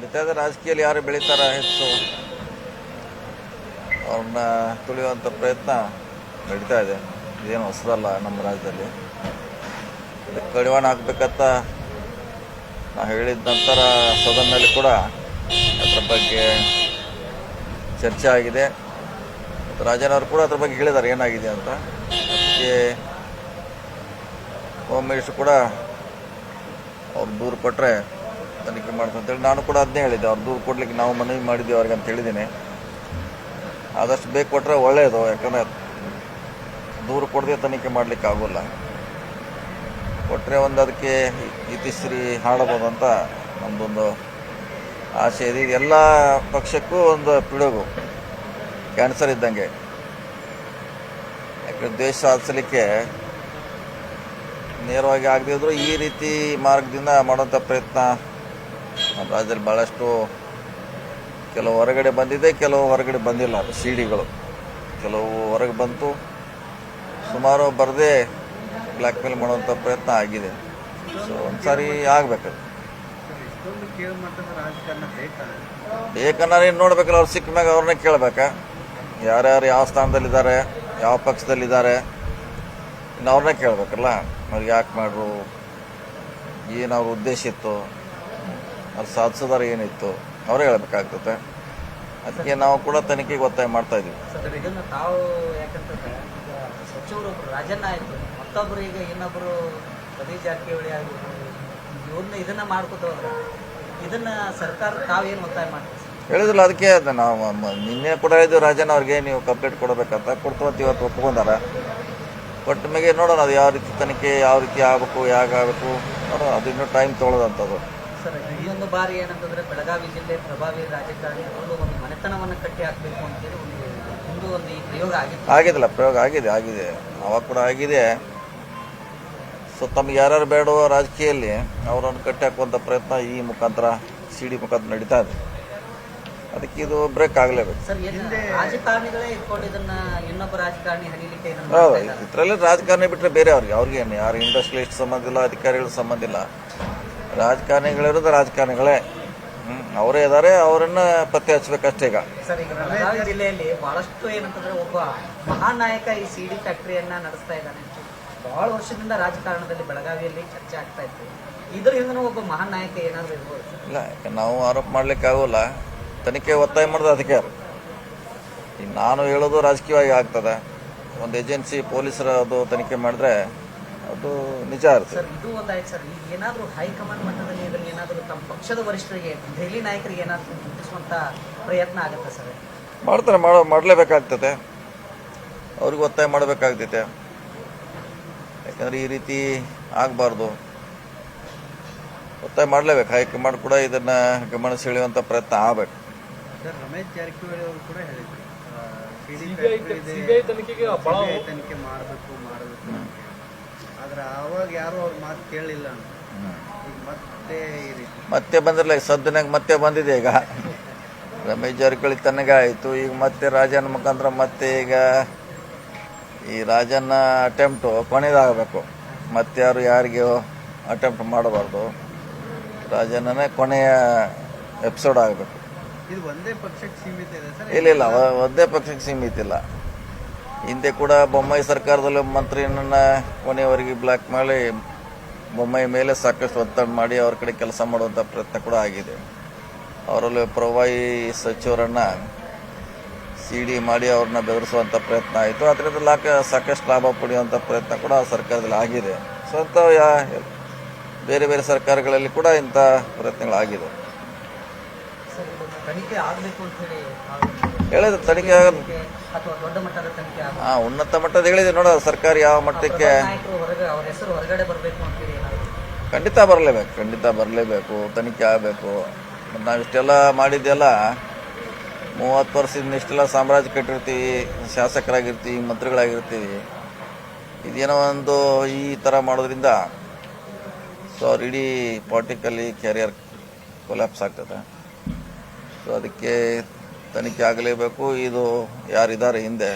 ನಡೀತಾ ಇದೆ. ರಾಜಕೀಯದಲ್ಲಿ ಯಾರು ಬೆಳೀತಾರ ಹೆಚ್ಚು ಅವ್ರನ್ನ ತುಳಿಯುವಂಥ ಪ್ರಯತ್ನ ನಡೀತಾ ಇದೆ. ಇದೇನು ಹೊಸದಲ್ಲ ನಮ್ಮ ರಾಜ್ಯದಲ್ಲಿ. ಇದಕ್ಕೆ ಕಡಿವಾಣ ಹಾಕ್ಬೇಕಂತ ನಾ ಹೇಳಿದ ನಂತರ ಸದನ್ನಲ್ಲಿ ಕೂಡ ಅದರ ಬಗ್ಗೆ ಚರ್ಚೆ ಆಗಿದೆ. ಮತ್ತು ರಾಜನವರು ಕೂಡ ಅದ್ರ ಬಗ್ಗೆ ಹೇಳಿದ್ದಾರೆ. ಏನಾಗಿದೆ ಅಂತ. ಅದಕ್ಕೆ ಹೋಮ್ ಮಿನಿಸ್ಟರ್ ಕೂಡ ಅವ್ರು ದೂರು ಕೊಟ್ಟರೆ ತನಿಖೆ ಮಾಡ್ತಾರೆ ಅಂತೇಳಿ ನಾನು ಕೂಡ ಅದನ್ನೇ ಹೇಳಿದ್ದೆ. ಅವ್ರು ದೂರು ಕೊಡ್ಲಿಕ್ಕೆ ನಾವು ಮನವಿ ಮಾಡಿದ್ದೀವಿ ಅವ್ರಿಗೆ ಅಂತ ಹೇಳಿದ್ದೀನಿ. ಆದಷ್ಟು ಬೇಕು ಕೊಟ್ಟರೆ ಒಳ್ಳೆಯದು ಯಾಕಂದರೆ ದೂರು ಕೊಡದೆ ತನಿಖೆ ಮಾಡಲಿಕ್ಕೆ ಆಗೋಲ್ಲ. ಕೊಟ್ಟರೆ ಒಂದು ಅದಕ್ಕೆ ಇತಿಶ್ರೀ ಹಾಡಬಹುದು ಅಂತ ನಮ್ಮದೊಂದು ಆಸೆ ಇದೆ. ಎಲ್ಲ ಪಕ್ಷಕ್ಕೂ ಒಂದು ಪಿಡುಗು, ಕ್ಯಾನ್ಸರ್ ಇದ್ದಂಗೆ. ಯಾಕಂದರೆ ದ್ವೇಷ ಸಾಧಿಸಲಿಕ್ಕೆ ನೇರವಾಗಿ ಆಗದೇ ಇದ್ರೂ ಈ ರೀತಿ ಮಾರ್ಗದಿಂದ ಮಾಡೋಂಥ ಪ್ರಯತ್ನ ನಮ್ಮ ರಾಜ್ಯದಲ್ಲಿ ಭಾಳಷ್ಟು ಕೆಲವು ಹೊರಗಡೆ ಬಂದಿದೆ, ಕೆಲವು ಹೊರಗಡೆ ಬಂದಿಲ್ಲ ಸಿ ಡಿಗಳು ಕೆಲವು ಹೊರಗೆ ಬಂತು. ಸುಮಾರು ಬರದೇ ಬ್ಲ್ಯಾಕ್ ಮೇಲ್ ಮಾಡುವಂಥ ಪ್ರಯತ್ನ ಆಗಿದೆ. ಸೊ ಒಂದು ಸಾರಿ ಆಗಬೇಕು ಬೇಕನ್ನಾರು ನೋಡ್ಬೇಕಲ್ಲ, ಅವ್ರು ಸಿಕ್ಕ ಮ್ಯಾಗ ಅವ್ರನ್ನೇ ಕೇಳ್ಬೇಕಾ. ಯಾರ್ಯಾರು ಯಾವ ಸ್ಥಾನದಲ್ಲಿದ್ದಾರೆ, ಯಾವ ಪಕ್ಷದಲ್ಲಿದ್ದಾರೆ, ಇನ್ನು ಅವ್ರನ್ನೇ ಕೇಳಬೇಕಲ್ಲ. ಅವ್ರಿಗೆ ಯಾಕೆ ಮಾಡ್ರು? ಏನು ಅವ್ರ ಉದ್ದೇಶ ಇತ್ತು? ಅವ್ರು ಸಾಧಿಸೋದಾರ ಏನಿತ್ತು ಅವರೇ ಹೇಳಬೇಕಾಗ್ತದೆ. ಅದಕ್ಕೆ ನಾವು ಕೂಡ ತನಿಖೆಗೆ ಒತ್ತಾಯ ಮಾಡ್ತಾ ಇದೀವಿ ಸರ್ ಇದನ್ನ ತಾವು ಯಾಕಂತಂದ್ರೆ ಸಚಿವರು ಒಬ್ರು ರಾಜಣ್ಣ ಆಯ್ತು ಮತ್ತೊಬ್ರು ಈಗ ಇನ್ನೊಬ್ರು ಸತೀಶ್ ಜಾರಕಿಹೊಳಿ ಆಗಿರ್ಬೋದು ಇವ್ರನ್ನ ಇದನ್ನ ಮಾಡ್ಕೊತ ಹೋದ್ರೆ ಇದನ್ನ ಸರ್ಕಾರ ತಾವೇನು ಒತ್ತಾಯ ಮಾಡ್ತೀವಿ ಹೇಳಿದ್ರಲ್ಲ ಅದಕ್ಕೆ ಅದ್ ನಾವು ನಿನ್ನೆ ಕೂಡ ಹೇಳಿದ್ವಿ ರಾಜನ್ ಅವ್ರಿಗೆ ನೀವು ಕಂಪ್ಲೇಂಟ್ ಕೊಡಬೇಕಂತ ಕೊಡ್ತವಂತ ಇವತ್ತು ಒಪ್ಕೊಂಡಾರ. ಬಟ್ ನಿಮಗೆ ನೋಡೋಣ ಅದು ಯಾವ ರೀತಿ ತನಿಖೆ ಯಾವ ರೀತಿ ಆಗಬೇಕು ಯಾಕೆ ಆಗಬೇಕು ನೋಡೋಣ ಅದು ಇನ್ನೂ ಟೈಮ್ ತೊಗೊಳೋದಂಥದ್ದು ಸರ್ ಇನ್ನೊಂದು ಬಾರಿ ಏನಂತಂದ್ರೆ ಬೆಳಗಾವಿ ಜಿಲ್ಲೆ ಪ್ರಭಾವಿ ರಾಜಕಾರಣಿ ಒಂದು ಒಂದು ಮನೆತನವನ್ನು ಕಟ್ಟಿ ಹಾಕಬೇಕು ಅಂತೇಳಿ ಒಂದು ಒಂದು ಒಂದು ಈ ಪ್ರಯೋಗ ಆಗಿದೆ ಆಗಿದಲ್ಲ ಪ್ರಯೋಗ ಆಗಿದೆ ಆಗಿದೆ. ಅವಾಗ ಕೂಡ ಆಗಿದೆ. ಸೊ ತಮ್ಗೆ ಯಾರ್ಯಾರು ಬೇಡೋ ರಾಜಕೀಯದಲ್ಲಿ ಅವರನ್ನು ಕಟ್ಟಿ ಹಾಕುವಂಥ ಪ್ರಯತ್ನ ಈ ಮುಖಾಂತರ ಸಿ ಡಿ ಮುಖಾಂತರ ನಡೀತಾ ಇದೆ. ಅದಕ್ಕೆ ಇದು ಬ್ರೇಕ್ ಆಗಲೇಬೇಕು. ಸರ್ ರಾಜಕಾರಣಿಗಳೇ ಇಟ್ಕೊಂಡು ಇನ್ನೊಬ್ಬ ರಾಜಕಾರಣಿ ಹನಿಲಿಕ್ಕೆ ಇದನ್ನ ಹೌದು ಇದರಲ್ಲಿ ರಾಜಕಾರಣಿ ಬಿಟ್ಟರೆ ಬೇರೆ ಅವ್ರಿಗೆ. ಅವ್ರಿಗೆ ಯಾರು ಇಂಡಸ್ಟ್ರಿಯಲಿಸ್ಟ್ ಸಂಬಂಧ ಇಲ್ಲ ಅಧಿಕಾರಿಗಳ ಸಂಬಂಧ ಇಲ್ಲ. ರಾಜಕಾರಣಿಗಳಿರೋದು ರಾಜಕಾರಣಿಗಳೇ. ಅವರೇ ಇದ್ದಾರೆ ಅವರನ್ನ ಪತ್ತೆ ಹಚ್ಬೇಕಷ್ಟೇ ಈಗ. ಸರ್ ಈಗ ಬೆಳಗಾವಿ ಜಿಲ್ಲೆಯಲ್ಲಿ ಬಹಳಷ್ಟು ಏನಂತಂದ್ರೆ ಒಬ್ಬ ಮಹಾನಾಯಕ ನಾಯಕ ಈ ಸಿ ಡಿ ಫ್ಯಾಕ್ಟರಿಯನ್ನ ನಡೆಸ್ತಾ ಇದ್ದಾನೆ. ಬಹಳ ವರ್ಷದಿಂದ ರಾಜಕಾರಣದಲ್ಲಿ ಬೆಳಗಾವಿಯಲ್ಲಿ ಚರ್ಚೆ ಆಗ್ತಾ ಇತ್ತು. ಇದರಿಂದನೂ ಒಬ್ಬ ಮಹಾನಾಯಕ ನಾಯಕ ಏನಾದ್ರು ಇರ್ಬೋದು ಇಲ್ಲ ಯಾಕೆ ನಾವು ಆರೋಪ ಮಾಡ್ಲಿಕ್ಕೆ ಆಗೋಲ್ಲ. ತನಿಖೆ ಒತ್ತಾಯ ಮಾಡೋದು ಅದಕ್ಕೆ ನಾನು ಹೇಳೋದು ರಾಜಕೀಯವಾಗಿ ಆಗ್ತದೆ. ಒಂದು ಏಜೆನ್ಸಿ ಪೊಲೀಸರ ಅದು ತನಿಖೆ ಮಾಡಿದ್ರೆ ಅದು ನಿಜ ಇರ್ತದೆ ಸರ್ ಇದು ಒಂದಾಯ್ತು ಸರ್. ಈಗ ಏನಾದ್ರು ಹೈಕಮಾಂಡ್ ಮಟ್ಟದಲ್ಲಿ ಇದ್ರೆ ಏನಾದ್ರು ತಮ್ಮ ಪಕ್ಷದ ವರಿಷ್ಠರಿಗೆ ದೆಹಲಿ ನಾಯಕರಿಗೆ ಏನಾದರೂ ಮುಟ್ಟಿಸುವಂತ ಪ್ರಯತ್ನ ಆಗುತ್ತೆ ಸರ್? ಮಾಡ್ತಾರೆ ಮಾಡೋ ಮಾಡಲೇಬೇಕಾಗ್ತದೆ. ಅವ್ರಿಗೆ ಒತ್ತಾಯ ಮಾಡಬೇಕಾಗ್ತೈತೆ. ಯಾಕಂದ್ರೆ ಈ ರೀತಿ ಆಗಬಾರ್ದು. ಒತ್ತಾಯ ಮಾಡಲೇಬೇಕು. ಹೈಕಮಾಂಡ್ ಕೂಡ ಇದನ್ನ ಗಮನ ಸೆಳೆಯುವಂಥ ಪ್ರಯತ್ನ ಆಗಬೇಕು. ಸರ್ ರಮೇಶ್ ಜಾರಕಿಹೊಳಿ ಅವರು ಕೂಡ ಹೇಳಿದ್ರು. ಆ, ಇದೆ, CBI ತನಿಖೆಗೆ ಬಹಳ CBI ತನಿಖೆ ಮಾಡಬೇಕು. ಆದ್ರೆ ಅವಾಗ ಯಾರು ಅವ್ರ ಮಾತು ಕೇಳಿಲ್ಲ ಅಂತ. ಈಗ ಮತ್ತೆ ಈ ರೀತಿ. ಮತ್ತೆ ಬಂದಿರಲ್ಲ ಈಗ ಸದ್ಯನಾಗ ಮತ್ತೆ ಬಂದಿದೆ ಈಗ. ರಮೇಶ್ ಜಾರಕಿಹೊಳಿ ತನಗೆ ಆಯಿತು. ಈಗ ಮತ್ತೆ ರಾಜನ ಮುಖಾಂತರ ಮತ್ತೆ ಈಗ ಈ ರಾಜನ ಅಟೆಂಪ್ಟು ಕೊನೆಯದಾಗಬೇಕು. ಮತ್ತೆ ಯಾರು ಯಾರಿಗೆ ಅಟೆಂಪ್ಟ್ ಮಾಡಬಾರ್ದು. ರಾಜನೇ ಕೊನೆಯ ಎಪಿಸೋಡ್ ಆಗಬೇಕು. ಇದು ಒಂದೇ ಪಕ್ಷಕ್ಕೆ ಸೀಮಿತ ಇದೆ ಸರ್. ಇಲ್ಲ ಇಲ್ಲ ಒಂದೇ ಪಕ್ಷಕ್ಕೆ ಸೀಮಿತ ಇಲ್ಲ. ಹಿಂದೆ ಕೂಡ ಬೊಮ್ಮಾಯಿ ಸರ್ಕಾರದಲ್ಲಿ ಮಂತ್ರಿಯನ್ನ ಕೊನೆಯವರೆಗೆ ಬ್ಲಾಕ್ ಮಾಡಿ ಬೊಮ್ಮಾಯಿ ಮೇಲೆ ಸಾಕಷ್ಟು ಒತ್ತಡ ಮಾಡಿ ಅವ್ರ ಕಡೆ ಕೆಲಸ ಮಾಡುವಂಥ ಪ್ರಯತ್ನ ಕೂಡ ಆಗಿದೆ. ಅವರಲ್ಲಿ ಪ್ರವಾಯಿ ಸಚಿವರನ್ನ ಸಿ ಡಿ ಮಾಡಿ ಅವ್ರನ್ನ ಬೆದರಿಸುವಂಥ ಪ್ರಯತ್ನ ಆಯಿತು. ಅದರಿಂದ ಲಾಕ ಸಾಕಷ್ಟು ಲಾಭ ಪಡೆಯುವಂಥ ಪ್ರಯತ್ನ ಕೂಡ ಸರ್ಕಾರದಲ್ಲಿ ಆಗಿದೆ. ಸೊ ಬೇರೆ ಬೇರೆ ಸರ್ಕಾರಗಳಲ್ಲಿ ಕೂಡ ಇಂಥ ಪ್ರಯತ್ನಗಳಾಗಿದೆ. ತನಿಖೆ ಆಗಬೇಕು ಅಂತ ಹೇಳಿ ತಾವು ಹೇಳಿದ್ರು ತನಿಖೆ ಆಗೋದು ಅಥವಾ ದೊಡ್ಡ ಮಟ್ಟದ ತನಿಖೆ ಆಗಬೇಕು. ಹಾ ಉನ್ನತ ಮಟ್ಟದ ಹೇಳಿದೆ ನೋಡ ಸರ್ಕಾರ ಯಾವ ಮಟ್ಟಕ್ಕೆ ನಾಯಕರು ಹೊರಗೆ ಅವ್ರ ಹೆಸರು ಹೊರಗಡೆ ಬರಬೇಕು ಅಂತ ಏನಾದ್ರು ಖಂಡಿತ ಬರಲೇಬೇಕು ಖಂಡಿತ ಬರಲೇಬೇಕು ತನಿಖೆ ಆಗಬೇಕು. ಮತ್ತು ನಾವು ಇಷ್ಟೆಲ್ಲ ಮಾಡಿದ್ದೆಲ್ಲ ಮೂವತ್ತು ವರ್ಷದಿಂದ ಇಷ್ಟೆಲ್ಲ ಸಾಮ್ರಾಜ್ಯ ಕಟ್ಟಿರ್ತೀವಿ ಶಾಸಕರಾಗಿರ್ತೀವಿ ಮಂತ್ರಿಗಳಾಗಿರ್ತೀವಿ. ಇದೇನೋ ಒಂದು ಈ ಥರ ಮಾಡೋದ್ರಿಂದ ಸೊ ಅವ್ರ ಇಡೀ ಪಾಲಿಟಿಕಲಿ ಕೆರಿಯರ್ ಕೊಲ್ಯಾಪ್ಸ್ ಆಗ್ತದೆ. ಸೊ ಅದಕ್ಕೆ ತನಿಖೆ ಆಗಲೇಬೇಕು. ಇದು ಯಾರಿದ್ದಾರೆ ಹಿಂದೆ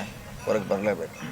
ಹೊರಗೆ ಬರಲೇಬೇಕು.